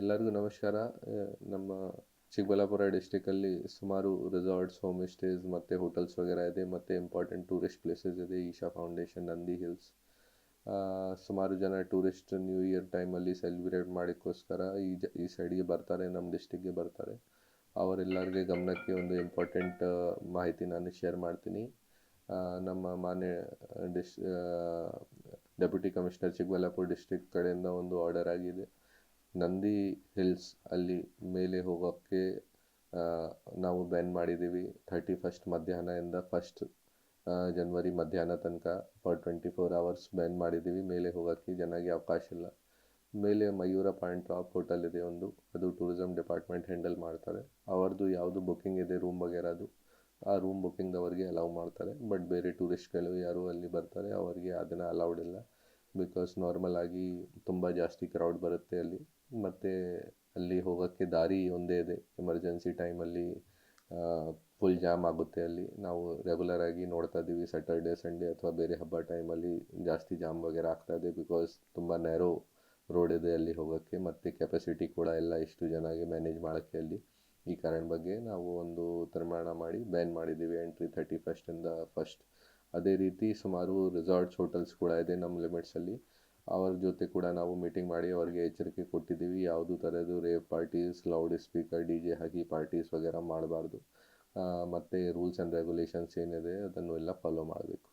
ಎಲ್ಲರಿಗೂ ನಮಸ್ಕಾರ. ನಮ್ಮ ಚಿಕ್ಕಬಳ್ಳಾಪುರ ಡಿಸ್ಟಿಕಲ್ಲಿ ಸುಮಾರು ರೆಸಾರ್ಟ್ಸ್ ಹೋಮ್ ಸ್ಟೇಸ್ ಮತ್ತು ಹೋಟೆಲ್ಸ್ ವಗೇರ ಇದೆ, ಮತ್ತು ಇಂಪಾರ್ಟೆಂಟ್ ಟೂರಿಸ್ಟ್ ಪ್ಲೇಸಸ್ ಇದೆ. ಈಶಾ ಫೌಂಡೇಶನ್ ನಂದಿ ಹಿಲ್ಸ್ ಸುಮಾರು ಜನ ಟೂರಿಸ್ಟ್ ನ್ಯೂ ಇಯರ್ ಟೈಮಲ್ಲಿ ಸೆಲೆಬ್ರೇಟ್ ಮಾಡೋಕ್ಕೋಸ್ಕರ ಈ ಜ, ಈ ಸೈಡ್ಗೆ ಬರ್ತಾರೆ ನಮ್ಮ ಡಿಸ್ಟಿಕ್ಗೆ ಬರ್ತಾರೆ. ಅವರೆಲ್ಲರಿಗೆ ಗಮನಕ್ಕೆ ಒಂದು ಇಂಪಾರ್ಟೆಂಟ್ ಮಾಹಿತಿ ನಾನು ಶೇರ್ ಮಾಡ್ತೀನಿ. ನಮ್ಮ ಮಾನ್ಯ ಡಿಸ್ ಡೆಪ್ಯೂಟಿ ಕಮಿಷನರ್ ಚಿಕ್ಕಬಳ್ಳಾಪುರ ಡಿಸ್ಟಿಕ್ ಕಡೆಯಿಂದ ಒಂದು ಆರ್ಡರ್ ಆಗಿದೆ. ನಂದಿ ಹಿಲ್ಸ್ ಅಲ್ಲಿ ಮೇಲೆ ಹೋಗೋಕ್ಕೆ ನಾವು ಬ್ಯಾನ್ ಮಾಡಿದ್ದೀವಿ. ಥರ್ಟಿ ಫಸ್ಟ್ ಮಧ್ಯಾಹ್ನದಿಂದ ಫಸ್ಟ್ ಜನ್ವರಿ ಮಧ್ಯಾಹ್ನ ತನಕ for twenty four hours ban ಮಾಡಿದ್ದೀವಿ. ಮೇಲೆ ಹೋಗೋಕ್ಕೆ ಜನಕ್ಕೆ ಅವಕಾಶ ಇಲ್ಲ. ಮೇಲೆ ಮಯೂರ ಪಾಯಿಂಟ್ ಟಾಪ್ ಹೋಟೆಲ್ ಇದೆ ಒಂದು. ಅದು ಟೂರಿಸಮ್ ಡಿಪಾರ್ಟ್ಮೆಂಟ್ ಹ್ಯಾಂಡಲ್ ಮಾಡ್ತಾರೆ. ಅವ್ರದ್ದು ಯಾವುದು ಬುಕ್ಕಿಂಗ್ ಇದೆ ರೂಮ್ ಅದು ಆ ರೂಮ್ ಬುಕ್ಕಿಂಗ್ದವ್ರಿಗೆ ಅಲೌ ಮಾಡ್ತಾರೆ. ಬಟ್ ಬೇರೆ ಟೂರಿಸ್ಟ್ಗಳು ಯಾರು ಅಲ್ಲಿ ಬರ್ತಾರೆ. ಅವರಿಗೆ ಅದನ್ನು ಅಲೌಡ್ ಇಲ್ಲ. ಬಿಕಾಸ್ ನಾರ್ಮಲ್ ಆಗಿ ತುಂಬ ಜಾಸ್ತಿ ಕ್ರೌಡ್ ಬರುತ್ತೆ ಅಲ್ಲಿ. ಮತ್ತು ಅಲ್ಲಿ ಹೋಗೋಕ್ಕೆ ದಾರಿ ಒಂದೇ ಇದೆ. ಎಮರ್ಜೆನ್ಸಿ ಟೈಮಲ್ಲಿ ಫುಲ್ ಜಾಮ್ ಆಗುತ್ತೆ ಅಲ್ಲಿ. ನಾವು ರೆಗ್ಯುಲರ್ ಆಗಿ ನೋಡ್ತಾ ಇದ್ದೀವಿ. ಸ್ಯಾಟರ್ಡೆ ಸಂಡೇ ಅಥವಾ ಬೇರೆ ಹಬ್ಬ ಟೈಮಲ್ಲಿ ಜಾಸ್ತಿ ಜಾಮ್ ವಗೇರ ಆಗ್ತಾ ಇದೆ ಬಿಕಾಸ್ ತುಂಬ ನ್ಯಾರೋ ರೋಡ್ ಇದೆ ಅಲ್ಲಿ ಹೋಗೋಕ್ಕೆ. ಮತ್ತು ಕೆಪಾಸಿಟಿ ಕೂಡ ಎಲ್ಲ ಇಷ್ಟು ಜನಗೆ ಮ್ಯಾನೇಜ್ ಮಾಡೋಕ್ಕೆ ಅಲ್ಲಿ. ಈ ಕಾರಣ ಬಗ್ಗೆ ನಾವು ಒಂದು ತೀರ್ಮಾನ ಮಾಡಿ ಬ್ಯಾನ್ ಮಾಡಿದ್ದೀವಿ. ಎಂಟ್ರಿ ಥರ್ಟಿ ಫಸ್ಟಿಂದ ಫಸ್ಟ್ ಅದೇ ರೀತಿ ಸುಮಾರು ರೆಸಾರ್ಟ್ಸ್ ಹೋಟೆಲ್ಸ್ ಕೂಡ ಇದೆ ನಮ್ಮ ಲಿಮಿಟ್ಸಲ್ಲಿ ಅವರ ಜೊತೆ ಕೂಡ ನಾವು ಮೀಟಿಂಗ್ ಮಾಡಿ ಅವರಿಗೆ ಎಚ್ಚರಿಕೆ ಕೊಟ್ಟಿದ್ದೀವಿ. ಯಾವುದು ಥರದ್ದು rave parties loud speaker D J ಹಾಕಿ ಪಾರ್ಟೀಸ್ ವಗೇರ ಮಾಡಬಾರ್ದು. ಮತ್ತು ರೂಲ್ಸ್ ಆ್ಯಂಡ್ ರೆಗ್ಯುಲೇಷನ್ಸ್ ಏನಿದೆ ಅದನ್ನು ಎಲ್ಲ ಫಾಲೋ ಮಾಡಬೇಕು.